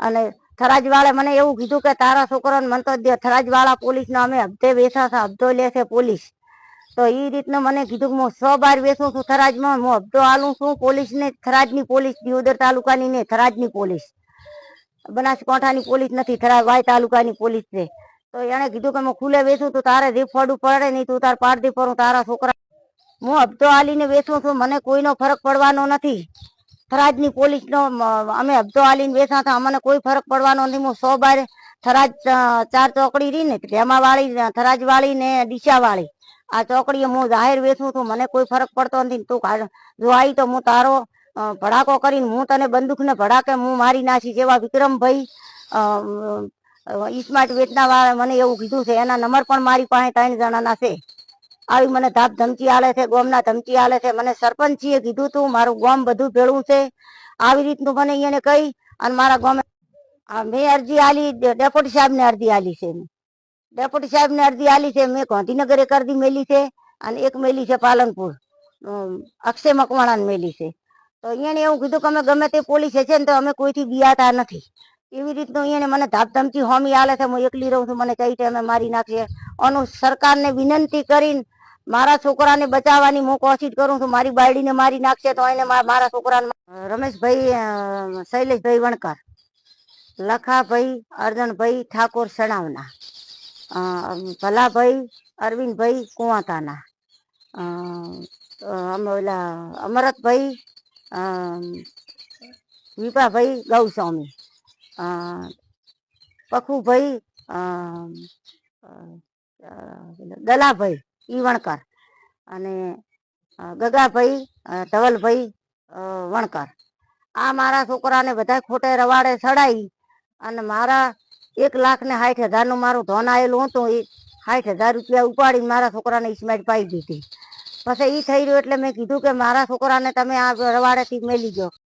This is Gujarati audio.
અને થરાજવાળા મને એવું કીધું કે તારા છોકરાને મને તો થરાજવાળા પોલીસના અમે હપ્તે બેસા છે, હપ્તો લે છે પોલીસ. તો એ રીતના મને કીધું કે હું છ બાર બેસું છું થરાજમાં, હું હપ્તો આલું છું પોલીસને, થરાજની પોલીસ, દિયોદર તાલુકાની ને થરાજની પોલીસ. બનાસકાંઠાની પોલીસ નથી થરાજ વાય તાલુકાની પોલીસ છે. તો એણે કીધું કે હું ખુલે બેસું તો તારે જે ફડું પડે નહીં તું તાર પાડતી પર તારા છોકરા હું હપ્તો આલીને બેસું છું, મને કોઈનો ફરક પડવાનો નથી. થરાજની પોલીસનો અમે હપ્તો આલીને બેઠા હતા. અમને કોઈ ફરક પડવાનો નથી હું સો બાર થરાજ ચાર ચોકડી રહી ને ભેમાવાળી થરાજવાળી ને ડીસાવાળી આ ચોકડીએ હું જાહેર વેચું છું. મને કોઈ ફરક પડતો નથી. તું જો આવી તો હું તારો ભડાકો કરીને હું તને બંદૂકને ભડાકે હું મારી નાખી જેવા વિક્રમભાઈ અ, અ, સ્માર્ટ વેચના વાળા મને એવું કીધું છે. એના નંબર પણ મારી પાસે ત્રણ જણાના છે. આવી મને ધાપ ધમકી આલે છે, ગોમના ધમકી આલે છે. મને સરપંચીએ કીધું તું, મારું ગોમ બધું ભેળું છે. આવી રીતનું મને એને કહી અને મારા ગોમે મેં અરજી આલી ડેપ્યુટી સાહેબ ને અરજી આલી છે. ડેપ્યુટી સાહેબ ને અરજી આલી છે, મેં ગાંધીનગર એક અરજી મેલી છે અને એક મેલી છે પાલનપુર. અક્ષય મકવાણા મેલી છે. તો એને એવું કીધું કે અમે ગમે તે પોલીસ છે ને તો અમે કોઈથી બિયાતા નથી. એવી રીતનું એને મને ધાપ ધમકી હોમી આલે છે, હું એકલી રહું છું, મને કઈ ટાઈમે મારી નાખશે આનું સરકારને વિનંતી કરીને મારા છોકરાને બચાવવાની હું કોશિશ કરું છું. મારી બાયડીને મારી નાખશે તો એને મારા છોકરાને રમેશભાઈ શૈલેષભાઈ વણકર, લખાભાઈ અર્જનભાઈ ઠાકોર સણાવના ભલાભાઈ, અરવિંદભાઈ કુવાતાના ઓલા અમરતભાઈ વિપાભાઈ ગૌસ્વામી પખુભાઈ દલાભાઈ ઈ વણકર અને ગગાભાઈ ધવલભાઈ વણકર. આ મારા છોકરાને બધા ખોટે રવાડે સડાઈ અને મારા એક લાખ ને સાઠ હજારનું મારું ધન આવેલું હતું એ સાઠ હજાર રૂપિયા ઉપાડી મારા છોકરાને ઇસ્માઇલ પાઈ દીધી. પછી એ થઈ રહ્યું એટલે મેં કીધું કે મારા છોકરાને તમે આ રવાડેથી મેલી ગયો